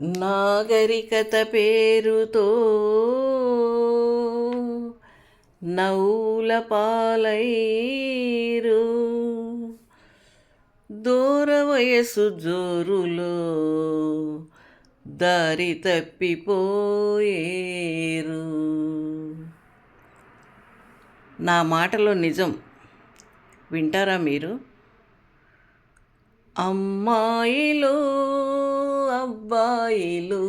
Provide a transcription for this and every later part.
నాగరికత పేరుతో నౌల పాలైరు దూర వయసు జోరులో దారి తప్పిపోయేరు. నా మాటలో నిజం వింటారా మీరు? అమ్మాయిలో అబ్బాయిలు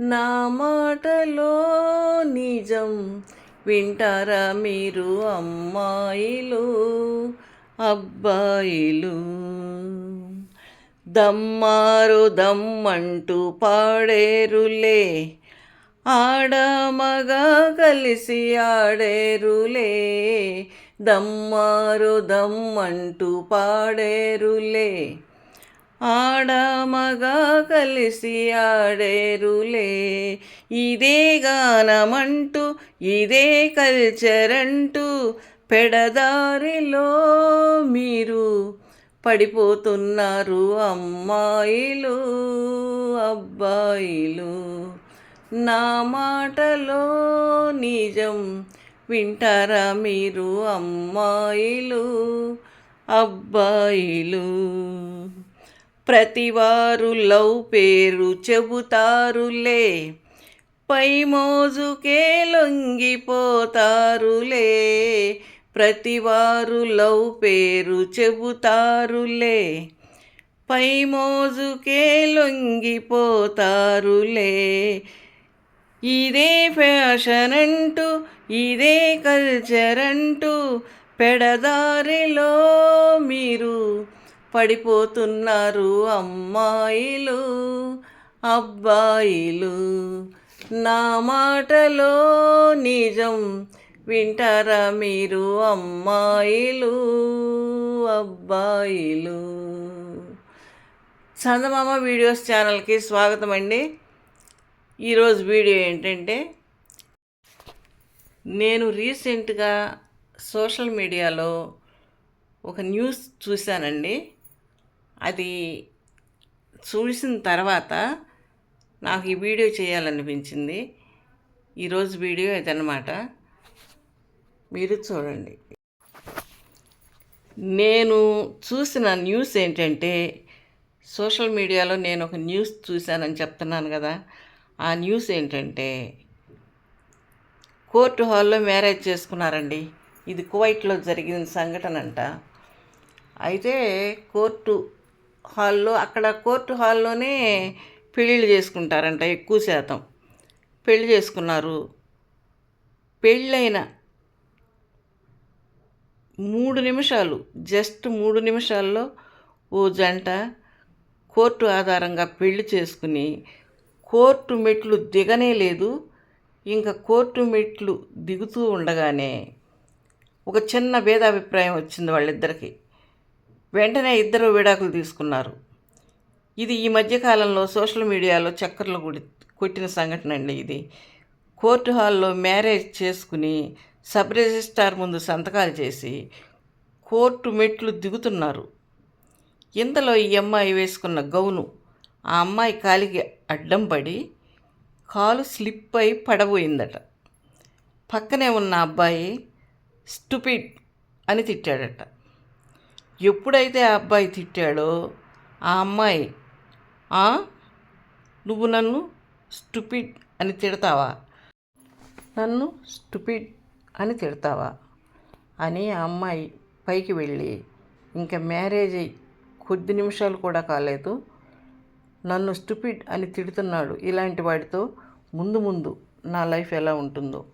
నా మాటలో నిజం వింటారా మీరు అమ్మాయిలు? అబ్బాయిలు. దమ్మారు దమ్మంటూ పాడేరులే. ఆడ మగ కలిసి ఆడేరులే. దమ్మారు దమ్మంటూ పాడేరులే. ఆడమగా కలిసి ఆడేరులే. ఇదే గానమంటూ ఇదే కల్చర్ అంటూ పెడదారిలో మీరు పడిపోతున్నారు అమ్మాయిలు అబ్బాయిలు. నా మాటలో నిజం వింటారా మీరు అమ్మాయిలు అబ్బాయిలు? ప్రతివారు లవ్ పేరు చెబుతారులే. పై మోజుకే లొంగిపోతారులే. ప్రతివారు లవ్ పేరు చెబుతారులే. పై మోజుకే లొంగిపోతారులే. ఇదే ఫ్యాషన్ అంటూ ఇదే కల్చర్ అంటూ పెడదారిలో మీరు పడిపోతున్నారు అమ్మాయిలు అబ్బాయిలు. నా మాటలో నిజం వింటారా మీరు అమ్మాయిలు అబ్బాయిలు? చందమామ వీడియోస్ ఛానల్కి స్వాగతం అండి. ఈరోజు వీడియో ఏంటంటే నేను రీసెంట్గా సోషల్ మీడియాలో ఒక న్యూస్ చూశానండి. అది చూసిన తర్వాత నాకు ఈ వీడియో చేయాలనిపించింది. ఈరోజు వీడియో ఇదన్నమాట. మీరు చూడండి. నేను చూసిన న్యూస్ ఏంటంటే సోషల్ మీడియాలో నేను ఒక న్యూస్ చూశానని చెప్తున్నాను కదా. ఆ న్యూస్ ఏంటంటే కోర్టు హాల్లో మ్యారేజ్ చేసుకున్నారండి. ఇది కువైట్లో జరిగిన సంఘటన అంట అయితే కోర్టు హాల్లో అక్కడ కోర్టు హాల్లోనే పెళ్ళిళ్ళు చేసుకుంటారంట ఎక్కువ శాతం. పెళ్ళి చేసుకున్నారు. పెళ్ళైన మూడు నిమిషాలు జస్ట్ మూడు నిమిషాల్లో ఓ జంట కోర్టు ఆధారంగా పెళ్ళి చేసుకుని కోర్టు మెట్లు దిగనే లేదు. ఇంకా కోర్టు మెట్లు దిగుతూ ఉండగానే ఒక చిన్న భేదాభిప్రాయం వచ్చింది వాళ్ళిద్దరికీ. వెంటనే ఇద్దరు విడాకులు తీసుకున్నారు. ఇది ఈ మధ్యకాలంలో సోషల్ మీడియాలో చక్కర్లు కొట్టి కొట్టిన సంఘటన అండి ఇది. కోర్టు హాల్లో మ్యారేజ్ చేసుకుని సబ్ రిజిస్ట్రార్ ముందు సంతకాలు చేసి కోర్టు మెట్లు దిగుతున్నారు. ఇంతలో ఈ అమ్మాయి వేసుకున్న గౌను ఆ అమ్మాయి కాలికి అడ్డం పడి కాలు స్లిప్ అయి పడబోయిందట. పక్కనే ఉన్న అబ్బాయి స్టూపిడ్ అని తిట్టాడట. ఎప్పుడైతే ఆ అబ్బాయి తిట్టాడో ఆ అమ్మాయి నువ్వు నన్ను స్టూపిడ్ అని తిడతావా? నన్ను స్టూపిడ్ అని తిడతావా? అని ఆ అమ్మాయి పైకి వెళ్ళి ఇంకా మ్యారేజ్ అయ్యి కొద్ది నిమిషాలు కూడా కాలేదు. నన్ను స్టూపిడ్ అని తిడుతున్నాడు ఇలాంటి వాడితో ముందు ముందు నా లైఫ్ ఎలా ఉంటుందో.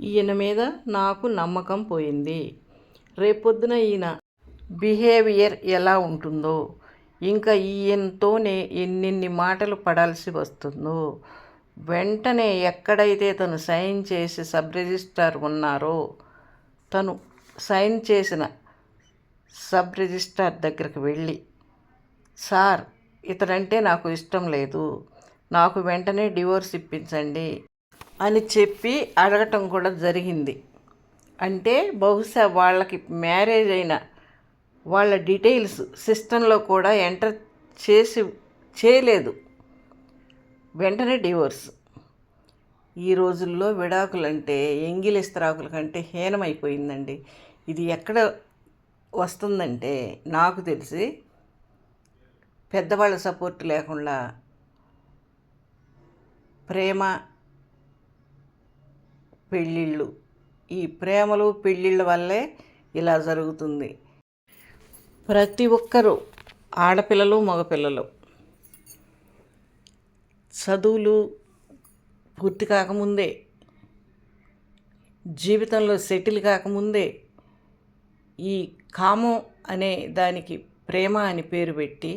ఈయన మీద నాకు నమ్మకం పోయింది. రేపొద్దున ఈయన బిహేవియర్ ఎలా ఉంటుందో ఇంకా ఈయనతోనే ఎన్నెన్ని మాటలు పడాల్సి వస్తుందో వెంటనే ఎక్కడైతే తను సైన్ చేసి సబ్ రిజిస్టార్ ఉన్నారో తను సైన్ చేసిన సబ్ రిజిస్టార్ దగ్గరికి వెళ్ళి సార్ ఇతడంటే నాకు ఇష్టం లేదు నాకు వెంటనే డివోర్స్ ఇప్పించండి అని చెప్పి అడగటం కూడా జరిగింది. అంటే బహుశా వాళ్ళకి మ్యారేజ్ అయిన వాళ్ళ డీటెయిల్స్ సిస్టంలో కూడా ఎంటర్ చేసి చేయలేదు. వెంటనే డివోర్స్. ఈ రోజుల్లో విడాకులంటే ఎంగిలిస్త్రాకుల కంటే హీనమైపోయిందండి. ఇది ఎక్కడ వస్తుందంటే నాకు తెలిసి పెద్దవాళ్ళ సపోర్ట్ లేకుండా ప్రేమ పెళ్ళిళ్ళు. ఈ ప్రేమలు పెళ్ళిళ్ళ వల్లే ఇలా జరుగుతుంది. ప్రతి ఒక్కరూ ఆడపిల్లలు మగపిల్లలు. చదువులు పూర్తి కాకముందే జీవితంలో సెటిల్ కాకముందే ఈ కామం అనే దానికి ప్రేమ అని పేరు పెట్టి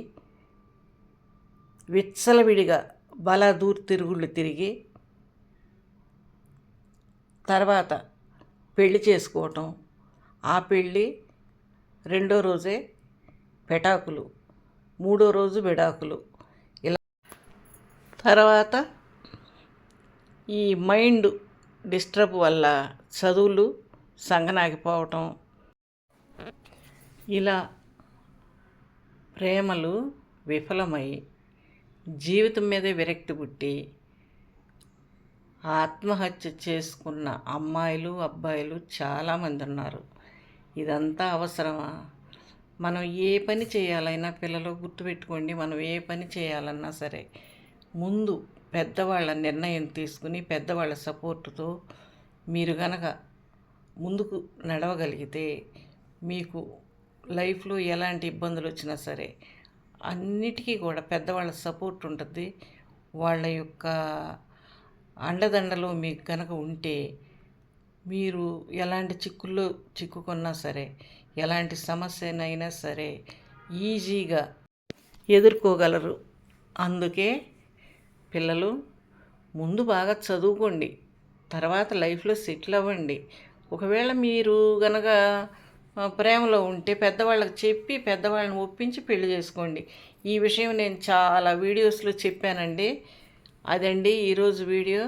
విచ్చలవిడిగా బలాదూర్ తిరుగుళ్ళు తిరిగి తర్వాత పెళ్ళి చేసుకోవటం. ఆ పెళ్ళి రెండో రోజే పెటాకులు. మూడో రోజు విడాకులు ఇలా తర్వాత ఈ మైండ్ డిస్టర్బ్ వల్ల చదువులు సంగనాగిపోవటం. ఇలా ప్రేమలు విఫలమై జీవితం మీదే విరక్తి పుట్టి ఆత్మహత్య చేసుకున్న అమ్మాయిలు అబ్బాయిలు చాలామంది ఉన్నారు. ఇదంతా అవసరమా? మనం ఏ పని చేయాలైనా పిల్లలు గుర్తుపెట్టుకోండి మనం ఏ పని చేయాలన్నా సరే ముందు పెద్దవాళ్ళ నిర్ణయం తీసుకుని పెద్దవాళ్ళ సపోర్టుతో మీరు గనక ముందుకు నడవగలిగితే మీకు లైఫ్లో ఎలాంటి ఇబ్బందులు వచ్చినా సరే అన్నిటికీ కూడా పెద్దవాళ్ళ సపోర్ట్ ఉంటుంది. వాళ్ళ యొక్క అండదండలో మీకు కనుక ఉంటే మీరు ఎలాంటి చిక్కుల్లో చిక్కుకున్నా సరే ఎలాంటి సమస్యనైనా సరే ఈజీగా ఎదుర్కోగలరు. అందుకే పిల్లలు ముందు బాగా చదువుకోండి తర్వాత లైఫ్లో సెటిల్ అవ్వండి. ఒకవేళ మీరు గనక ప్రేమలో ఉంటే పెద్దవాళ్ళకి చెప్పి పెద్దవాళ్ళని ఒప్పించి పెళ్ళి చేసుకోండి. ఈ విషయం నేను చాలా వీడియోస్లో చెప్పానండి. అదండి ఈరోజు వీడియో.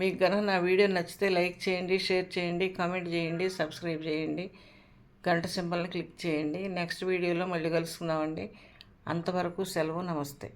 మీకు కనుక నా వీడియో నచ్చితే లైక్ చేయండి షేర్ చేయండి కామెంట్ చేయండి సబ్స్క్రైబ్ చేయండి. గంట సింబల్ని క్లిక్ చేయండి. నెక్స్ట్ వీడియోలో మళ్ళీ కలుసుకుందామండి. అంతవరకు సెలవు నమస్తే.